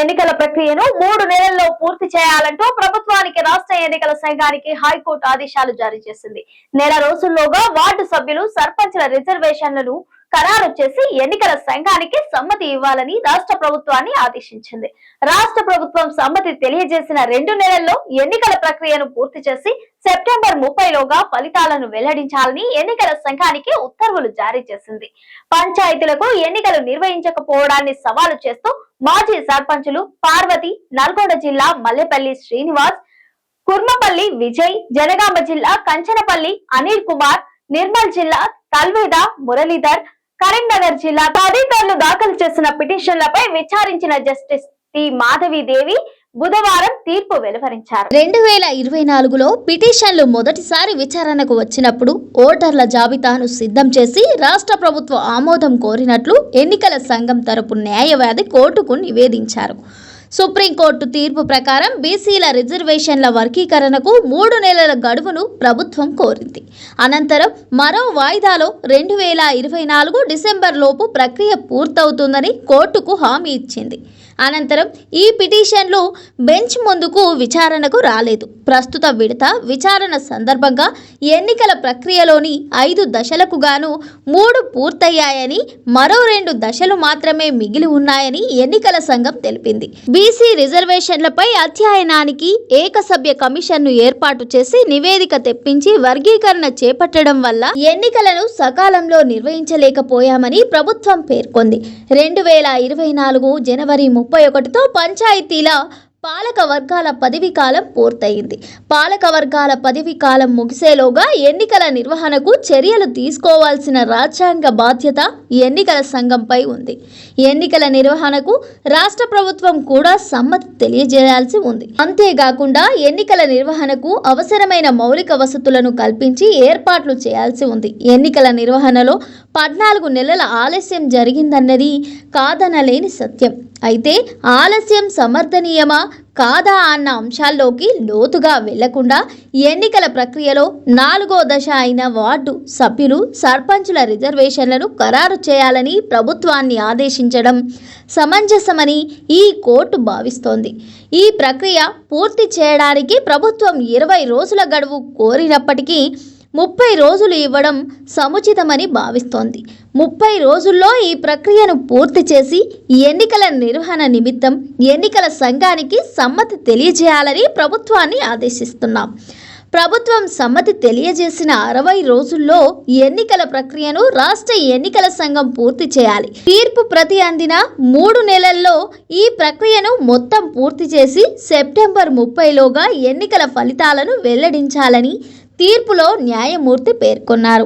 ఎన్నికల ప్రక్రియను మూడు నెలల్లో పూర్తి చేయాలంటూ ప్రభుత్వానికి రాష్ట్ర ఎన్నికల సంఘానికి హైకోర్టు ఆదేశాలు జారీ చేసింది. నెల రోజుల్లోగా వార్డు సభ్యులు సర్పంచ్ల రిజర్వేషన్లను ఖరారు చేసి ఎన్నికల సంఘానికి సమ్మతి ఇవ్వాలని రాష్ట్ర ప్రభుత్వాన్ని ఆదేశించింది. రాష్ట్ర ప్రభుత్వం సమ్మతి తెలియజేసిన రెండు నెలల్లో ఎన్నికల ప్రక్రియను పూర్తి చేసి సెప్టెంబర్ ముప్పైలోగా ఫలితాలను వెల్లడించాలని ఎన్నికల సంఘానికి ఉత్తర్వులు జారీ చేసింది. పంచాయతీలకు ఎన్నికలు నిర్వహించకపోవడాన్ని సవాలు చేస్తూ మాజీ సర్పంచులు పార్వతి నల్గొండ జిల్లా మల్లెపల్లి శ్రీనివాస్ కుర్మపల్లి విజయ్ జనగామ జిల్లా కంచనపల్లి అనిల్ కుమార్ నిర్మల్ జిల్లా తల్వేద మురళీధర్ కరీంనగర్ జిల్లా తదితరులు దాఖలు చేసిన పిటిషన్లపై విచారించిన జస్టిస్ టి మాధవీదేవి బుధవారం తీర్పు వెలువరించారు. రెండు వేల ఇరవై నాలుగులో పిటిషన్లు మొదటిసారి విచారణకు వచ్చినప్పుడు ఓటర్ల జాబితాను సిద్ధం చేసి రాష్ట్ర ప్రభుత్వ ఆమోదం కోరినట్లు ఎన్నికల సంఘం తరపు న్యాయవాది కోర్టుకు నివేదించారు. సుప్రీంకోర్టు తీర్పు ప్రకారం బీసీల రిజర్వేషన్ల వర్గీకరణకు మూడు నెలల గడువును ప్రభుత్వం కోరింది. అనంతరం మరో వాయిదాలో రెండు వేల ఇరవై నాలుగు డిసెంబర్ లోపు ప్రక్రియ పూర్తవుతుందని కోర్టుకు హామీ ఇచ్చింది. అనంతరం ఈ పిటిషన్లు బెంచ్ ముందుకు విచారణకు రాలేదు. ప్రస్తుత విడత విచారణ సందర్భంగా ఎన్నికల ప్రక్రియలోని ఐదు దశలకు గాను మూడు పూర్తయ్యాయని మరో రెండు దశలు మాత్రమే మిగిలి ఉన్నాయని ఎన్నికల సంఘం తెలిపింది. బీసీ రిజర్వేషన్లపై అధ్యయనానికి ఏకసభ్య కమిషన్ను ఏర్పాటు చేసి నివేదిక తెప్పించి వర్గీకరణ చేపట్టడం వల్ల ఎన్నికలను సకాలంలో నిర్వహించలేకపోయామని ప్రభుత్వం పేర్కొంది. రెండు వేల ఇరవై నాలుగు జనవరి ముప్పై ఒకటితో పంచాయతీల పాలక వర్గాల పదవి కాలం పూర్తయింది. పాలక వర్గాల పదవి కాలం ముగిసేలోగా ఎన్నికల నిర్వహణకు చర్యలు తీసుకోవాల్సిన రాజ్యాంగ బాధ్యత ఎన్నికల సంఘంపై ఉంది. ఎన్నికల నిర్వహణకు రాష్ట్ర ప్రభుత్వం కూడా సమ్మతి తెలియజేయాల్సి ఉంది. అంతేకాకుండా ఎన్నికల నిర్వహణకు అవసరమైన మౌలిక వసతులను కల్పించి ఏర్పాట్లు చేయాల్సి ఉంది. ఎన్నికల నిర్వహణలో పద్నాలుగు నెలల ఆలస్యం జరిగిందన్నది కాదనలేని సత్యం. అయితే ఆలస్యం సమర్థనీయమా? కాదా అన్న అంశాల్లోకి లోతుగా వెళ్ళకుండా ఎన్నికల ప్రక్రియలో నాలుగో దశ అయిన వార్డు సభ్యులు సర్పంచుల రిజర్వేషన్లను ఖరారు చేయాలని ప్రభుత్వాన్ని ఆదేశించడం సమంజసమని ఈ కోర్టు భావిస్తోంది. ఈ ప్రక్రియ పూర్తి చేయడానికి ప్రభుత్వం ఇరవై రోజుల గడువు కోరినప్పటికీ ముప్పై రోజులు ఇవ్వడం సముచితమని భావిస్తోంది. ముప్పై రోజుల్లో ఈ ప్రక్రియను పూర్తి చేసి ఎన్నికల నిర్వహణ నిమిత్తం ఎన్నికల సంఘానికి సమ్మతి తెలియజేయాలని ప్రభుత్వాన్ని ఆదేశిస్తున్నాం. ప్రభుత్వం సమ్మతి తెలియజేసిన అరవై రోజుల్లో ఎన్నికల ప్రక్రియను రాష్ట్ర ఎన్నికల సంఘం పూర్తి చేయాలి. తీర్పు ప్రతి అందిన మూడు నెలల్లో ఈ ప్రక్రియను మొత్తం పూర్తి చేసి సెప్టెంబర్ ముప్పైలోగా ఎన్నికల ఫలితాలను వెల్లడించాలని తీర్పులో న్యాయమూర్తి పేర్కొన్నారు.